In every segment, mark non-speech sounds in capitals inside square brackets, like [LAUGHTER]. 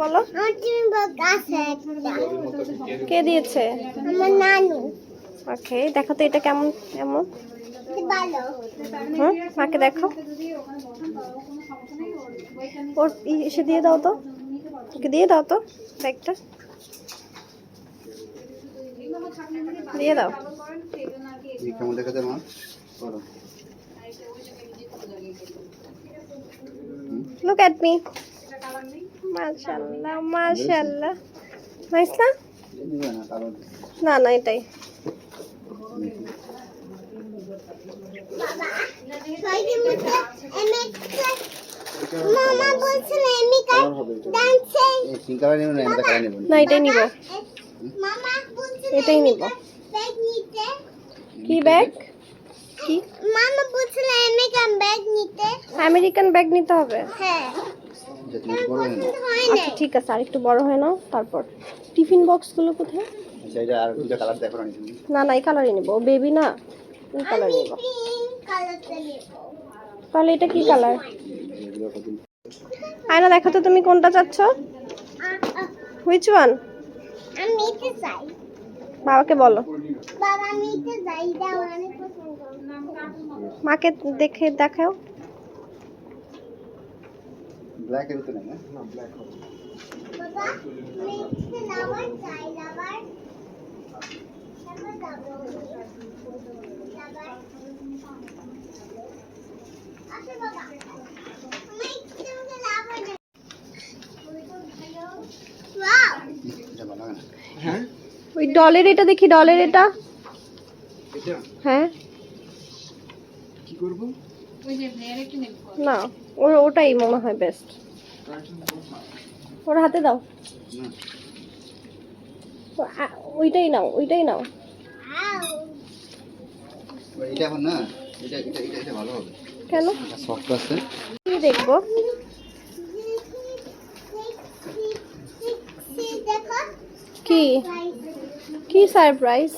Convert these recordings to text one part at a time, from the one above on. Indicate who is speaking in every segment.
Speaker 1: বলো। কে দিয়েছে?
Speaker 2: আমার নানু।
Speaker 1: ওকে দেখো তো এটা কেমন কেমন? হুম মাকে দেখো। ওর ই- এসে দিয়ে দাও তো। ওকে দিয়ে দাও তো ব্যাগটা। দিয়ে দাও।
Speaker 3: কেমন দেখাতে মা? করো
Speaker 1: লুক অ্যাট মি মাশাআল্লাহ মাশাআল্লাহ। নাইস না
Speaker 3: না
Speaker 1: না এটাই
Speaker 3: না এটা কালার
Speaker 1: না এটাই নিব।
Speaker 2: মামা বলছিল
Speaker 1: এটাই নিব।
Speaker 2: ব্যাগ নিতে।
Speaker 1: কি ব্যাগ? কি?
Speaker 2: মামা বলছিল আমেরিকান ব্যাগ নিতে।
Speaker 1: আমেরিকান ব্যাগ নিতে হবে।
Speaker 2: হ্যাঁ।
Speaker 1: আচ্ছা ঠিক আছে আর একটু বড় হয় নাও তারপর। টিফিন বক্সগুলো কোথায়?
Speaker 3: আচ্ছা এটা আর দুটো কালার দেখো না
Speaker 1: না না এই কালারই নিব। বেবি না? এই কালার
Speaker 2: আমি
Speaker 1: নিব।
Speaker 2: পিঙ্ক কালারটা নেব।
Speaker 1: তাহলে এটা কি কালার আয়না দেখো তো তুমি কোনটা চাচ্ছ? হুইচ ওয়ান
Speaker 2: আমি এটা চাই।
Speaker 1: বাবাকে বলো।
Speaker 2: বাবা আমি এটা চাই এটা অনেক পছন্দ
Speaker 1: মাকে দেখে দেখাও।
Speaker 3: ব্ল্যাক এর তো নেই না ব্ল্যাক হবে
Speaker 2: আচ্ছা
Speaker 3: না।
Speaker 1: ওই ডলের এটা দেখি ডলের এটা।
Speaker 3: এটা?
Speaker 1: হ্যাঁ।
Speaker 3: কি করব?
Speaker 1: না ওর ওটাই মনে হয় বেস্ট ওর হাতে দাও।
Speaker 3: না
Speaker 1: ওইটাই নাও ওইটাই নাও।
Speaker 3: এটা এখন না এটা এটা এটা এটা ভালো হবে।
Speaker 1: কেন?
Speaker 3: এটা সফট আছে।
Speaker 1: কি দেখব?
Speaker 2: দেখো
Speaker 1: কি? কি সারপ্রাইজ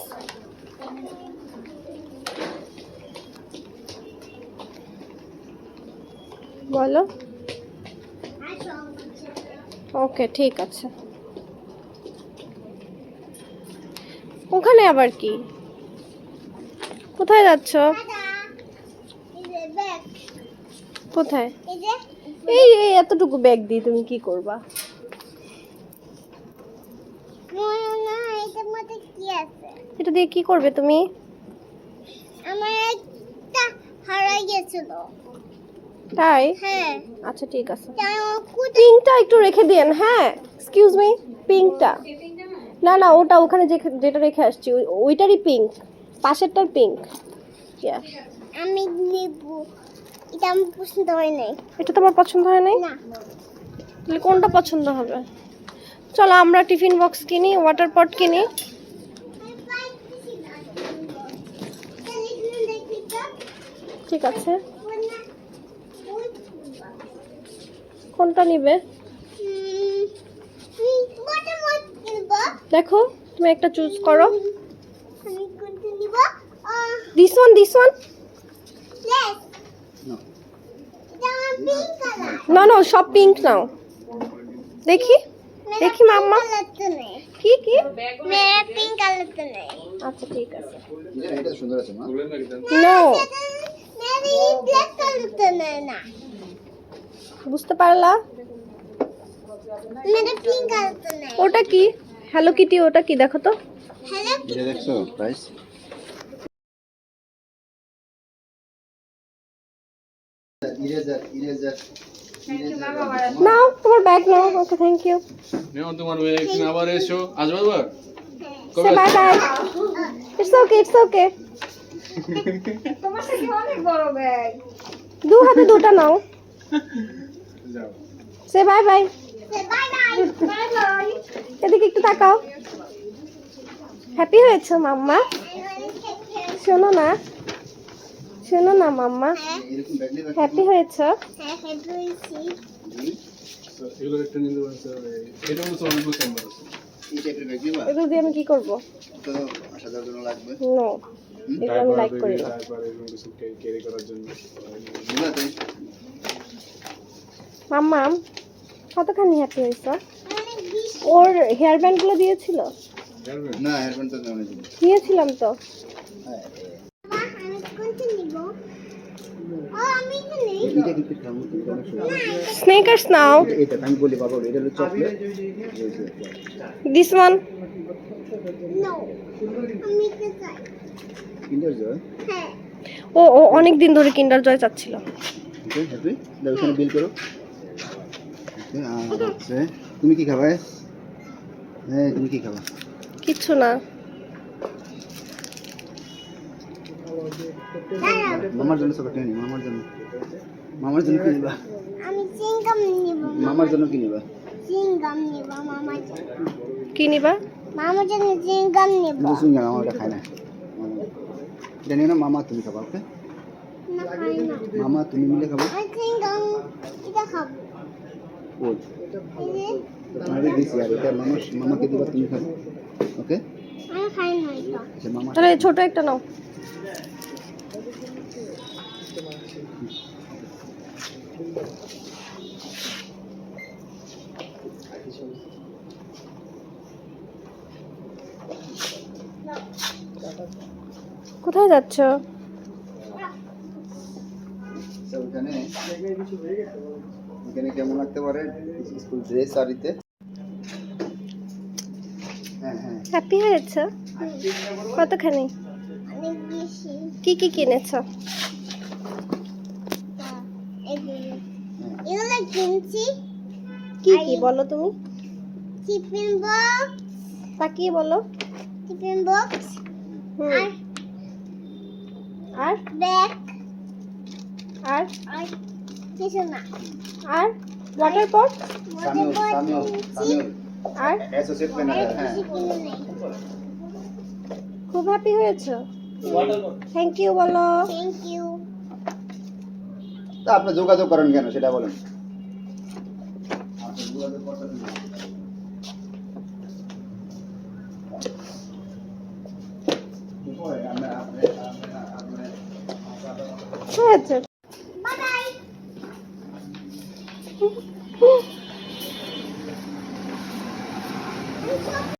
Speaker 1: বলো। ওকে ঠিক আছে। ওখানে আবার কি? কোথায় যাচ্ছ? কোথায়? এই এই এতটুকু ব্যাগ দিয়ে তুমি কি করবা? এটা দিয়ে কি করবে তুমি?
Speaker 2: আমার একটা হারাই গেছিল।
Speaker 1: তাই
Speaker 2: হ্যাঁ
Speaker 1: আচ্ছা ঠিক আছে পিঙ্কটা একটু রেখে দিয়েন হ্যাঁ এক্সকিউজ মি পিঙ্কটা না না ওটা ওখানে যেটা রেখে আসছি ওই- ওইটারই পিঙ্ক পাশেরটার পিঙ্ক
Speaker 2: আমি নেব এটা আমার পছন্দ হয় নাই
Speaker 1: এটা তোমার পছন্দ হয় নাই তাহলে কোনটা পছন্দ হবে চলো আমরা টিফিন বক্স কিনি ওয়াটার পট কিনি ঠিক আছে কোনটা নিবে? দেখো তুমি একটা চুজ করো।
Speaker 2: আমি কোনটা
Speaker 1: দিস ওয়ান দিস ওয়ান
Speaker 3: না
Speaker 1: না না সব পিঙ্ক নাও। দেখি দেখি মাম্মা। কি কি?
Speaker 2: পিঙ্ক কালার তো নেই।
Speaker 1: আচ্ছা ঠিক আছে।
Speaker 3: এটা এটা সুন্দর আছে মা।
Speaker 1: নো
Speaker 2: ব্ল্যাক কালার তো নেই না।
Speaker 1: বুঝতে পারলা?
Speaker 2: নেই।
Speaker 1: ওটা কি? হ্যালো কিটি ওটা কি? দেখো তো।
Speaker 3: দেখছ? প্রাইস ইরেজার ইরেজার
Speaker 1: নাও তোমার ব্যাগ নাও। ওকে থ্যাংক ইউ
Speaker 4: নেও তোমার একদিন আবার এসো। আসবে আবার?
Speaker 1: সে bye bye it's okay it's okay দু হাতে দুটো নাও। [LAUGHS] সে bye bye.
Speaker 2: Bye bye. Bye bye.
Speaker 1: এদিকে একটু তাকাও। হ্যাপি হয়েছো মাম্মা? শোনো না। শোনো না মাম্মা। হ্যাপি হয়েছো?
Speaker 2: হ্যাঁ
Speaker 4: এটা
Speaker 1: দিয়ে আমি কি করব? নো আমি লাইক করি। না
Speaker 4: তারপরে এরকম কিছু ক্যারি করার জন্য
Speaker 3: নিবা তো
Speaker 1: মাম্মা কতখানি হ্যাপি হয়েছো? ওর হেয়ার ব্যান্ডগুলো দিয়েছিল?
Speaker 3: না হেয়ারব্যান্ড তো। হ্যাঁ।
Speaker 1: স্নেকার্স নাও দিস ওয়ান
Speaker 2: নো আমি এটা চাই।
Speaker 3: কিন্ডার জয়
Speaker 2: হ্যাঁ।
Speaker 1: ও ও অনেক দিন ধরে কিন্ডার জয় চাচ্ছিল।
Speaker 3: বিল করো। আর হচ্ছে তুমি কি খাবে? হ্যাঁ তুমি কি খাবা?
Speaker 1: কিচ্ছু না।
Speaker 3: মামার জন্য চকলেট নিয়ে নি মামার জন্য। মামার জন্য কি নিবা?
Speaker 2: আমি চিংগাম নিব
Speaker 3: মামার জন্য কি নিবা?
Speaker 2: চিংগাম নিব মামার জন্য।
Speaker 1: কি নিবা?
Speaker 2: মামার জন্য চিংগাম নিব।
Speaker 3: শুন মামা ওটা খায় না। নিয়ে না মামা তুমি খাবা ওকে?
Speaker 2: না খাই না।
Speaker 3: মামা তুমি মিলে খাব।
Speaker 2: আমি চিংগাম এটা খাব।
Speaker 1: তাহলে ছোট একটা নাও। কোথায় যাচ্ছ?
Speaker 3: আচ্ছা, ওখানে এখানে কেমন লাগতে পারে? স্কুল ড্রেস শাড়িতে। হ্যাঁ হ্যাঁ।
Speaker 1: হ্যাপি হয়েছ? কতখানি? কি কি কিনেছ?
Speaker 2: তা, এই যে, এগুলো কিনছি।
Speaker 1: কি কি বলো তুমি?
Speaker 2: টিফিন বক্স
Speaker 1: তাকিয়ে বলো?
Speaker 2: Tiffin box
Speaker 1: hmm.
Speaker 2: আর
Speaker 1: আর?
Speaker 2: ব্যাগ।
Speaker 1: আর?
Speaker 2: আর কিছু না।
Speaker 1: আর ওয়াটার পট
Speaker 3: সামিও সামিও সামিও
Speaker 1: আর?
Speaker 3: হ্যাঁ।
Speaker 1: খুব হ্যাপি হয়েছ? থ্যাংক ইউ বলো।
Speaker 2: থ্যাংক ইউ
Speaker 3: তা আপনি যোগাযোগ করেন কেন সেটা বলেন।
Speaker 1: হয়েছে।